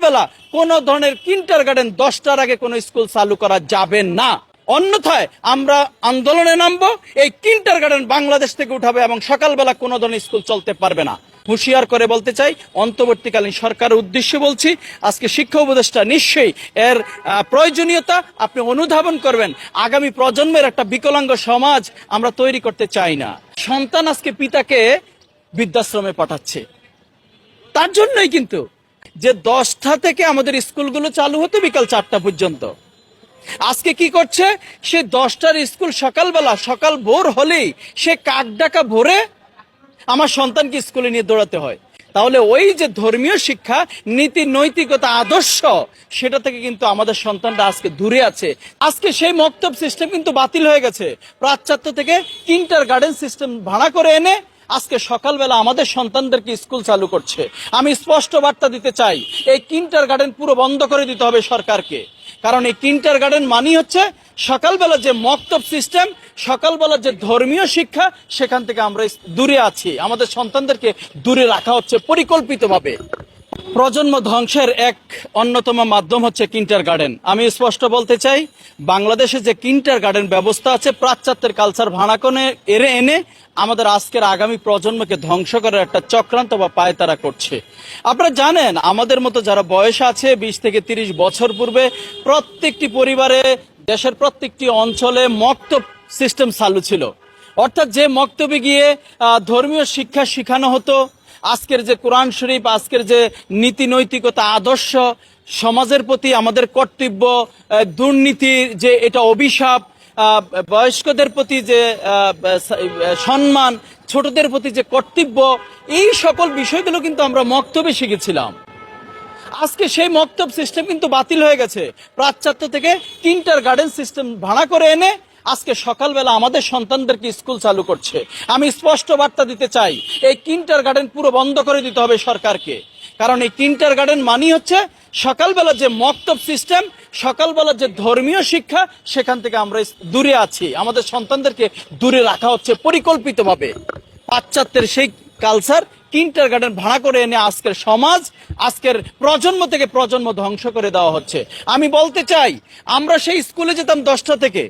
সকালবেলা কোনো ধরনের কিন্টার গার্ডেন দশটার আগে কোনো স্কুল চালু করা যাবে না। অন্যথায় আমরা আন্দোলনে নামবো, এই কিন্টার গার্ডেন বাংলাদেশ থেকে উঠাবে এবং সকালবেলা কোনো ধরনের স্কুল চলতে পারবে না। হুঁশিয়ার করে বলতে চাই, অন্তর্বর্তীকালীন সরকারের উদ্দেশ্যে বলছি, আজকে শিক্ষা উপদেষ্টা নিশ্চয়ই এর প্রয়োজনীয়তা আপনি অনুধাবন করবেন। আগামী প্রজন্মের একটা বিকলাঙ্গ সমাজ আমরা তৈরি করতে চাই না। সন্তান আজকে পিতাকে বৃদ্ধাশ্রমে পাঠাচ্ছে। তার জন্যই কিন্তু যে দশটা থেকে আমাদের স্কুলগুলো চালু হতো বিকাল চারটা পর্যন্ত। আজকে কি করছে? সে দশটার স্কুল সকালবেলা, সকাল ভোর হলেই সে কাক ডাকা ভোরে আমার সন্তানকে স্কুলে নিয়ে দৌড়াতে হয়। তাহলে ওই যে ধর্মীয় শিক্ষা, নীতি, নৈতিকতা, আদর্শ, সেটা থেকে কিন্তু আমাদের সন্তানরা আজকে দূরে আছে। আজকে সেই মক্তব সিস্টেম কিন্তু বাতিল হয়ে গেছে। প্রাচ্যাত্য থেকে কিন্টার গার্ডেন সিস্টেম ভাড়া করে এনে আজকে সকালবেলা আমাদের সন্তানদেরকে স্কুল চালু করছে। আমি স্পষ্ট বার্তা দিতে চাই, এই কিন্টার গার্ডেন পুরো বন্ধ করে দিতে হবে সরকারকে। কারণ এই কিন্টার গার্ডেন মানি হচ্ছে সকালবেলা যে মক্তব সিস্টেম, সকালবেলা যে ধর্মীয় শিক্ষা, সেখান থেকে আমরা দূরে আছি। আমাদের সন্তানদেরকে দূরে রাখা হচ্ছে পরিকল্পিতভাবে। প্রজন্ম ধ্বংসের এক অন্যতম মাধ্যম হচ্ছে কিন্টার গার্ডেন। আমি স্পষ্ট বলতে চাই, বাংলাদেশে যে কিন্টার গার্ডেন ব্যবস্থা আছে, প্রাচ্যাত্যের কালচার ভাড়া করে এরে এনে আমাদের আজকের আগামী প্রজন্মকে ধ্বংস করার একটা চক্রান্ত বা পায়তারা করছে। আপনারা জানেন, আমাদের মতো যারা বয়স আছে, বিশ থেকে তিরিশ বছর পূর্বে প্রত্যেকটি পরিবারে, দেশের প্রত্যেকটি অঞ্চলে মক্তব সিস্টেম চালু ছিল। অর্থাৎ যে মক্তবে গিয়ে ধর্মীয় শিক্ষা শেখানো হতো আজকের যে কোরআন শরীফ, আজকের যে নীতি নৈতিকতা, আদর্শ সমাজের প্রতি আমাদের কর্তব্য দুর্নীতির যে এটা অভিশাপ বয়স্কদের প্রতি যে সম্মান, ছোটদের প্রতি যে কর্তব্য, এই সকল বিষয়গুলো কিন্তু আমরা মক্তবে শিখেছিলাম। আজকে সেই মক্তব সিস্টেম কিন্তু বাতিল হয়ে গেছে। প্রাচ্যাত্য থেকে কিন্টার গার্ডেন সিস্টেম ভাড়া করে এনে আজকে সকালবেলা আমাদের সন্তানদেরকে স্কুল চালু করছে। আমি স্পষ্ট বার্তা দিতে চাই, এই কিন্টার গার্ডেন পুরো বন্ধ করে দিতে হবে সরকারকে। কারণ এই কিন্টার গার্ডেন মানি হচ্ছে সকালবেলা যে মক্তব সিস্টেম, সকালবেলা যে ধর্মীয় শিক্ষা, সেখান থেকে আমরা দূরে আছি। আমাদের সন্তানদেরকে দূরে রাখা হচ্ছে পরিকল্পিতভাবে। পাশ্চাত্যের সেই কালচার কিন্টার গার্ডেন ভাড়া করে এনে আজকের সমাজ, আজকের প্রজন্ম থেকে প্রজন্ম ধ্বংস করে দেওয়া হচ্ছে। আমি বলতে চাই, আমরা সেই স্কুলে যেতাম দশটা থেকে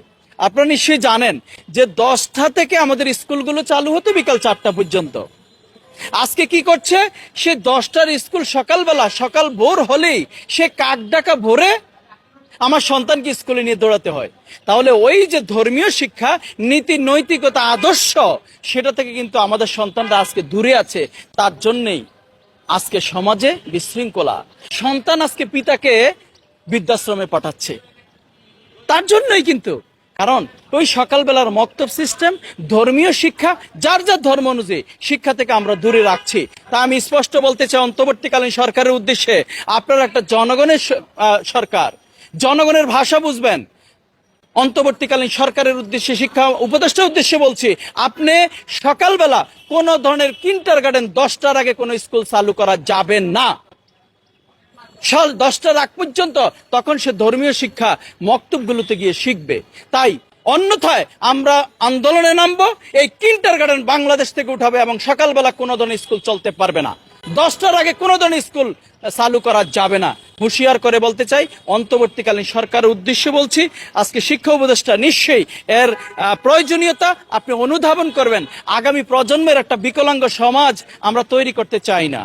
আপনারা নিশ্চয়ই জানেন যে দশটা থেকে আমাদের স্কুলগুলো চালু হতো বিকাল চারটা পর্যন্ত। আজকে কি করছে? সে দশটার স্কুল সকালবেলা, সকাল ভোর হলেই সে কাক ডাকা ভোরে আমার সন্তানকে স্কুলে নিয়ে দৌড়াতে হয়। তাহলে ওই যে ধর্মীয় শিক্ষা, নীতি, নৈতিকতা, আদর্শ, সেটা থেকে কিন্তু আমাদের সন্তানরা আজকে দূরে আছে। তার জন্যেই আজকে সমাজে বিশৃঙ্খলা। সন্তান আজকে পিতাকে বৃদ্ধাশ্রমে পাঠাচ্ছে। তার জন্যই কিন্তু কারণ ওই সকালবেলার মক্তব সিস্টেম, ধর্মীয় শিক্ষা, যার যার ধর্ম অনুযায়ী শিক্ষা থেকে আমরা দূরে রাখছি। তা আমি স্পষ্ট বলতে চাই, অন্তর্বর্তীকালীন সরকারের উদ্দেশ্যে আপনারা একটা জনগণের সরকার, জনগণের ভাষা বুঝবেন। অন্তর্বর্তীকালীন সরকারের উদ্দেশ্যে, শিক্ষা উপদেষ্টার উদ্দেশ্যে বলছি, আপনি সকালবেলা কোনো ধরনের কিন্টার গার্ডেন দশটার আগে কোনো স্কুল চালু করা যাবে না। দশটার আগ পর্যন্ত তখন সে ধর্মীয় শিক্ষা মক্তবগুলোতে গিয়ে শিখবে। তাই অন্যথায় আমরা আন্দোলনে নামবো, এই কিন্টার গার্ডেন বাংলাদেশ থেকে উঠাবে এবং সকালবেলা কোনো ধরনের স্কুল চলতে পারবে না। দশটার আগে কোনো ধরনের স্কুল চালু করা যাবে না। হুঁশিয়ার করে বলতে চাই, অন্তর্বর্তীকালীন সরকারের উদ্দেশ্য বলছি, আজকে শিক্ষা উপদেষ্টা নিশ্চয়ই এর প্রয়োজনীয়তা আপনি অনুধাবন করবেন। আগামী প্রজন্মের একটা বিকলাঙ্গ সমাজ আমরা তৈরি করতে চাই না।